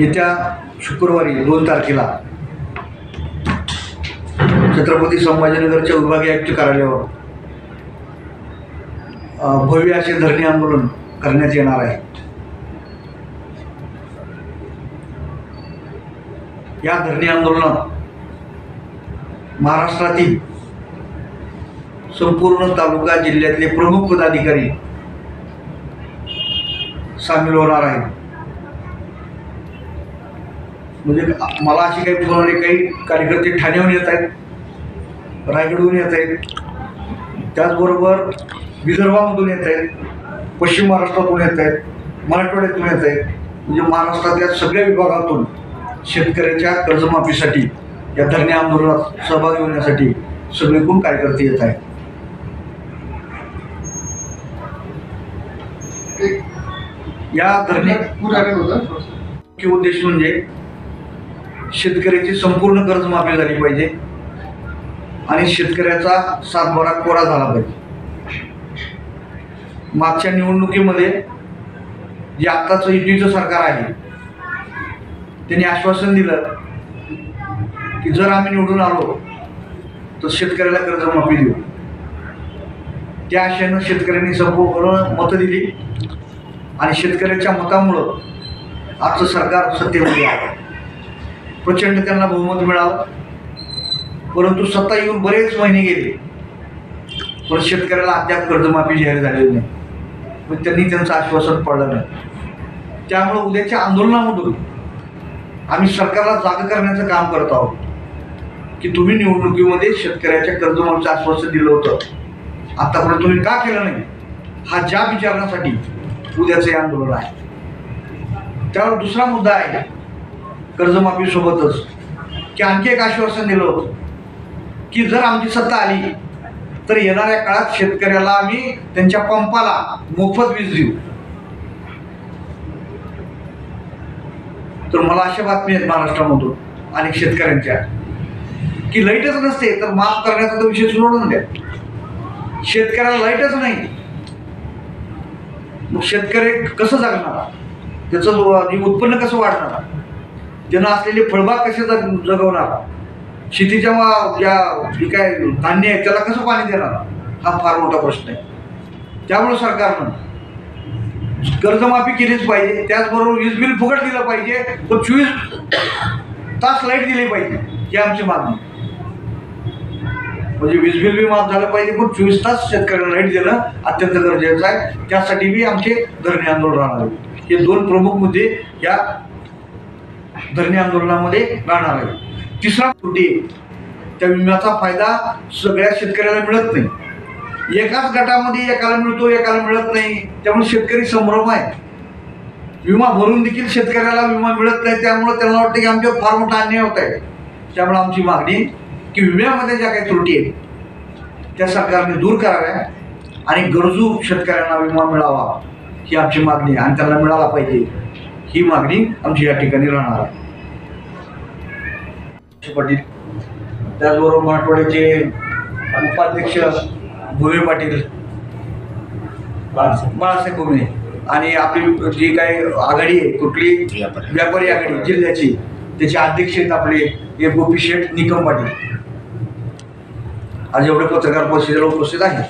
येत्या शुक्रवारी दोन तारखेला. छत्रपती संभाजीनगरच्या विभागीय आयुक्त कार्यालयावर भव्य असे धरणे आंदोलन करण्यात येणार आहे. या धरणे आंदोलनात महाराष्ट्रातील संपूर्ण तालुका जिल्ह्यातले प्रमुख पदाधिकारी सामील होणार आहेत. म्हणजे मला अशी काही आले काही कार्यकर्ते ठाण्याहून येत आहेत रायगडहून येत आहेत. त्याचबरोबर विदर्भामधून येत आहेत पश्चिम महाराष्ट्रातून येत आहेत मराठवाड्यातून येत आहेत. म्हणजे महाराष्ट्रातल्या सगळ्या विभागातून शेतकऱ्याच्या कर्जमाफीसाठी या धरणे आंदोलनात सहभागी होण्यासाठी सगळीकडून कार्यकर्ते येत आहेत. या धरणे मुख्य उद्देश म्हणजे शेतकऱ्याची संपूर्ण कर्जमाफी झाली पाहिजे. आणि शेतकऱ्याचा सातबारा कोरा झाला पाहिजे. मागच्या निवडणुकीमध्ये जे आत्ताचं युतीचं सरकार आहे त्यांनी आश्वासन दिलं की जर आम्ही निवडून आलो तर शेतकऱ्याला कर्जमाफी देऊ. त्या आशयानं शेतकऱ्यांनी संपूर्ण मतं दिली. आणि शेतकऱ्याच्या मतामुळं आजचं सरकार सत्तेमध्ये आहे प्रचंड त्यांना बहुमत मिळालं परंतु सत्ता येऊन बरेच महिने गेले. पण शेतकऱ्याला अद्याप कर्जमाफी जाहीर झालेली नाही. पण त्यांनी त्यांचं आश्वासन पडलं नाही. त्यामुळं उद्याच्या आंदोलनामधून आम्ही सरकारला जाग करण्याचं काम करत आहोत. की तुम्ही निवडणुकीमध्ये शेतकऱ्याच्या कर्जमाफीचं आश्वासन दिलं होतं. आतापर्यंत तुम्ही का केलं नाही? हा ज्या विचारण्यासाठी उद्याचं हे आंदोलन आहे. त्यावर दुसरा मुद्दा आहे. कर्जमाफीसोबतच की आणखी एक आश्वासन दिलं होतं. की जर आमची सत्ता आली तर येणाऱ्या काळात शेतकऱ्याला आम्ही त्यांच्या पंपाला मोफत वीज देऊ. तर मला अशा बातमी आहेत महाराष्ट्रामधून अनेक शेतकऱ्यांच्या. की लाईटच नसते तर माफ करण्याचा तो विषय सोडून द्या. शेतकऱ्याला लाईटच नाही. मग शेतकरी कसं जगणार? त्याचं जो- उत्पन्न कसं वाढणार? त्यानं असलेले फळबाग कसे जग जगवणार शेतीच्या ज्या जे काय धान्य आहे त्याला कसं पाणी देणार? हा फार मोठा प्रश्न आहे. त्यामुळे सरकारनं कर्जमाफी केलीच पाहिजे त्याचबरोबर वीज बिल फुकट दिलं पाहिजे पण चोवीस तास लाइट दिली पाहिजे ही आमची मागणी. म्हणजे वीज बिल बी माफ झालं पाहिजे पण चोवीस तास शेतकऱ्यांना लाइट देणं अत्यंत गरजेचं आहे. त्यासाठी बी आमचे धरणे आंदोलन राहणार आहे. हे दोन प्रमुख मुद्दे या धरणे आंदोलनामध्ये राहणार आहे. तिसरा त्रुटी त्या विम्याचा फायदा सगळ्या शेतकऱ्याला मिळत नाही. एकाच गटामध्ये एकाला मिळतो एकाला मिळत नाही. त्यामुळे शेतकरी संभ्रम आहे. विमा भरून देखील शेतकऱ्याला विमा मिळत नाही त्यामुळे त्यांना वाटतं की आमच्यावर फार मोठा अन्याय होत आहे. त्यामुळे आमची मागणी की विम्यामध्ये ज्या काही त्रुटी आहेत त्या सरकारने दूर कराव्या आणि गरजू शेतकऱ्यांना विमा मिळावा ही आमची मागणी आणि त्यांना मिळाला पाहिजे. ही मागणी आमची या ठिकाणी राहणार आहे. पाटील त्याचबरोबर मराठवाड्याचे उपाध्यक्ष भुवे पाटील बाळासाहेब भुमे आणि आपली जी काही आघाडी आहे कुठली? व्यापारी. आघाडी जिल्ह्याची त्याचे अध्यक्ष आहेत आपले हे गोपी शेठ निकम पाटील. आज एवढे पत्रकार परिषदेला उपस्थित आहेत.